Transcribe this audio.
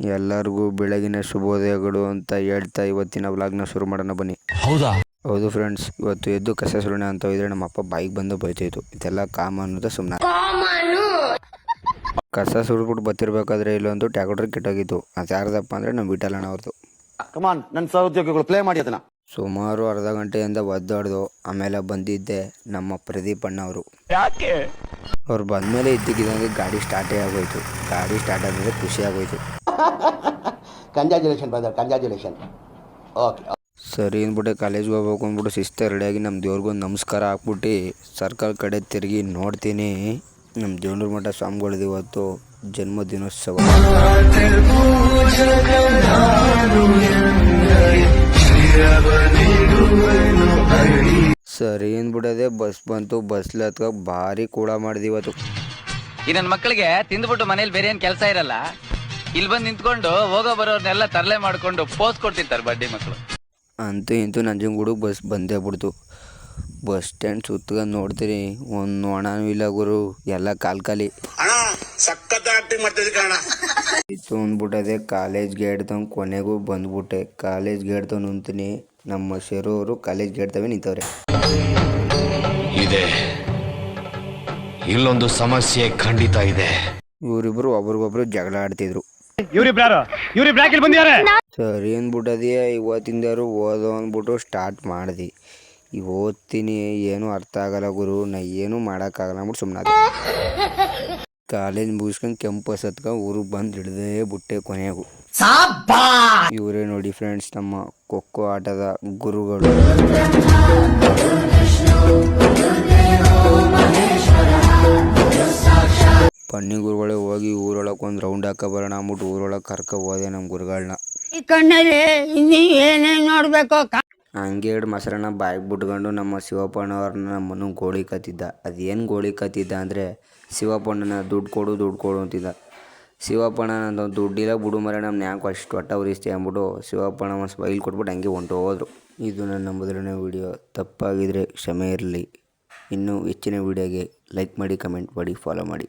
ಎಲ್ಲರಿಗೂ ಬೆಳಗಿನ ಶುಭೋದಯಗಳು ಅಂತ ಹೇಳ್ತಾ ಇವತ್ತಿನ ವ್ಲಾಗ್ನ ಶುರು ಮಾಡೋಣ ಬನ್ನಿ. ಹೌದಾ? ಹೌದು ಫ್ರೆಂಡ್ಸ್ ಇವತ್ತು ಎದ್ದು ಕಸ ಸುರಣೆ ಅಂತ ಹೋದ್ರೆ ನಮ್ಮ ಅಪ್ಪ ಬೈಕ್ ಬಂದು ಬೈತಿತ್ತು ಇದೆಲ್ಲ ಕಾಮನ್ ಅಂತ ಸುಮ್ಮನೆ ಕಸ ಸುಡ್ಬಿಟ್ಟು ಬತ್ತಿರ್ಬೇಕಾದ್ರೆ ಇಲ್ಲೊಂದು ಟ್ಯಾಕ್ಟರ್ ಕೆಟ್ಟೋಗಿತ್ತು. ಅದು ಯಾರ್ದಪ್ಪ ಅಂದ್ರೆ ನಮ್ಮ ವಿಠಲಣ್ಣ ಅವ್ರದ್ದು ಕಮಾನ್ ನನ್ನ ಸಹೋದ್ಯೋಗಿಗಳು ಪ್ಲೇ ಮಾಡಿ ಅದನ್ನ. ಸುಮಾರು ಅರ್ಧ ಗಂಟೆಯಿಂದ ಒದ್ದಾಡ್ದು. ಆಮೇಲೆ ಬಂದಿದ್ದೆ ನಮ್ಮ ಪ್ರದೀಪ್ ಅಣ್ಣ ಅವರು. ಯಾಕೆ? ಅವ್ರು ಬಂದ್ಮೇಲೆ ಇದ್ದಕ್ಕಿದ್ದಂಗೆ ಗಾಡಿ ಸ್ಟಾರ್ಟೇ ಆಗೋಯ್ತು. ಗಾಡಿ ಸ್ಟಾರ್ಟ್ ಆದ್ರೆ ಖುಷಿ ಆಗೋಯ್ತು. ಕಂಗ್ರ್ಯಾಚುಲೇಷನ್ ಬ್ರದರ್ ಕಂಜಾಜುಲೇಷನ್ ಓಕೆ ಸರಿ ಅಂದ್ಬಿಟ್ಟು ಕಾಲೇಜ್ಗೆ ಹೋಗ್ಬೇಕು ಅಂದ್ಬಿಟ್ಟು ಶಿಸ್ತ ರೆಡಿಯಾಗಿ ನಮ್ಮ ದೇವ್ರಿಗೊಂದು ನಮಸ್ಕಾರ ಹಾಕ್ಬಿಟ್ಟು ಸರ್ಕಲ್ ಕಡೆ ತಿರುಗಿ ನೋಡ್ತೀನಿ. ನಮ್ಮ ದೇವ್ರ ಮಠ ಸ್ವಾಮಿಗಳದ್ದು ಇವತ್ತು. ಜನ್ಮ ದಿನೋತ್ಸವ. ಸರಿ ಅಂದ್ಬಿಟ್ಟದೆ ಬಸ್ ಬಂತು. ಬಸ್ಲಿ ಹತ್ಕ ಭಾರಿ ಕೂಡ ಮಾಡಿದ ಇವತ್ತು. ಈ ನನ್ನ ಮಕ್ಕಳಿಗೆ ತಿಂದ್ಬಿಟ್ಟು ಮನೇಲಿ ಬೇರೆ ಏನು ಕೆಲಸ ಇರಲ್ಲ. ಇಲ್ಲಿ ಬಂದು ನಿಂತ್ಕೊಂಡು ಹೋಗೋ ಬರೋರ್ನೆಲ್ಲ ತರಲೆ ಮಾಡ್ಕೊಂಡು ಪೋಸ್ ಕೊಡ್ತಿರ್ತಾರೆ ಬಡ್ಡಿ ಮಕ್ಕಳು ಅಂತೂ ಇಂತೂ ನಂಜನಗೂಡು ಬಸ್ ಬಂದೇ ಬಿಡ್ತು ಬಸ್ ಸ್ಟ್ಯಾಂಡ್ ಸುತ್ಕೊಂಡು ನೋಡ್ತೀರಿ ಒಂದು ಒಣನೂ ಇಲ್ಲ ಗುರು ಎಲ್ಲ ಕಾಲ್ ಖಾಲಿ. ಇತ್ತು ಅಂದ್ಬಿಟ್ಟದೆ ಕಾಲೇಜ್ ಗೇಟ್ ತಗೊಂಡು ಕೊನೆಗೂ ಬಂದ್ಬಿಟ್ಟೆ. ಕಾಲೇಜ್ ಗೇಟ್ ತಗೊಂಡು ನಿಂತೀನಿ ನಮ್ಮ ಶೆರೂರು ಕಾಲೇಜ್ ಗೇಟ್ ತವೇ ನಿಂತವ್ರೆ. ಇದೆ. ಇಲ್ಲೊಂದು ಸಮಸ್ಯೆ ಖಂಡಿತ ಇದೆ. ಇವರಿಬ್ರು ಒಬ್ರಿಗೊಬ್ರು ಜಗಳ ಆಡ್ತಿದ್ರು. ಇವ್ರಿಬ್ರಾರು ಇವ್ರಿಬ್ರು ಯಾಕೆ ಬಂದಿದ್ದಾರೆ? ಸರಿ ಇವತ್ತಿಂದಾರು ಓದೋ ಅಂದ್ಬಿಟ್ಟು ಸ್ಟಾರ್ಟ್ ಮಾಡಿದಿ. ಈಗ ಓದ್ತೀನಿ ಏನು ಅರ್ಥ ಆಗಲ್ಲ ಗುರು. ನಾ ಏನೂ ಮಾಡೋಕ್ಕಾಗಲ್ಲ ಅಂದ್ಬಿಟ್ಟು ಸುಮ್ಮನೆ ಕಾಲೇಜ್ ಮುಗಿಸ್ಕೊಂಡು ಕೆಂಪಸ್ ಹತ್ಕೊಂಡು ಊರಿಗೆ ಬಂದು ಹಿಡ್ದೇ ಬಿಟ್ಟೆ ಕೊನೆಗೂ. ಇವರೇ ನೋಡಿ ಫ್ರೆಂಡ್ಸ್ ನಮ್ಮ ಖೋಖೋ ಆಟದ ಗುರುಗಳು. ಗುರುಗಳೇ ಹೋಗಿ ಊರೊಳಗೆ ಒಂದು ರೌಂಡ್ ಹಾಕ ಬರೋಣ ಅಂದ್ಬಿಟ್ಟು ಊರೊಳಗೆ ಕರ್ಕ ಹೋದೆ ನಮ್ಮ ಗುರುಗಳನ್ನ ಈ ಕಣ್ಣಲ್ಲಿ ಇನ್ನೀ ಏನೇನ್ ನೋಡ್ಬೇಕು ಹಂಗೆ ಎರಡು ಮೊಸರನ್ನ ಬಾಯಿಗೆ ಬಿಟ್ಕೊಂಡು ನಮ್ಮ ಶಿವಪ್ಪಣ್ಣವ್ರನ್ನ ನಮ್ಮನ್ನು ಗೋಳಿ ಕತ್ತಿದ್ದ. ಅದೇನು ಗೋಳಿ ಕತ್ತಿದ್ದ ಅಂದರೆ ಶಿವಪ್ಪಣ್ಣನ ದುಡ್ಡು ಕೊಡು ದುಡ್ಡು ಕೊಡು ಅಂತಿದ್ದ. ಶಿವಪ್ಪಣ್ಣ ನಂದು ದುಡ್ಡಿಲ್ಲ ಬಿಡು ಮರ ನಮ್ಮ ಯಾಕೆ ಅಷ್ಟು ಒಟ್ಟ ಉರಿಸ್ತೀವಿ ಅಂದ್ಬಿಟ್ಟು ಶಿವಪ್ಪಣ್ಣ ಒಂದು ಸ್ಮೈಲ್ ಕೊಟ್ಬಿಟ್ಟು ಹಂಗೆ ಹೊಂಟು ಹೋದರು. ಇದು ನನ್ನ ಮೊದಲನೇ ವಿಡಿಯೋ ತಪ್ಪಾಗಿದ್ದರೆ ಕ್ಷಮೆ ಇರಲಿ. ಇನ್ನೂ ಹೆಚ್ಚಿನ ವಿಡಿಯೋಗೆ ಲೈಕ್ ಮಾಡಿ ಕಮೆಂಟ್ ಮಾಡಿ ಫಾಲೋ ಮಾಡಿ.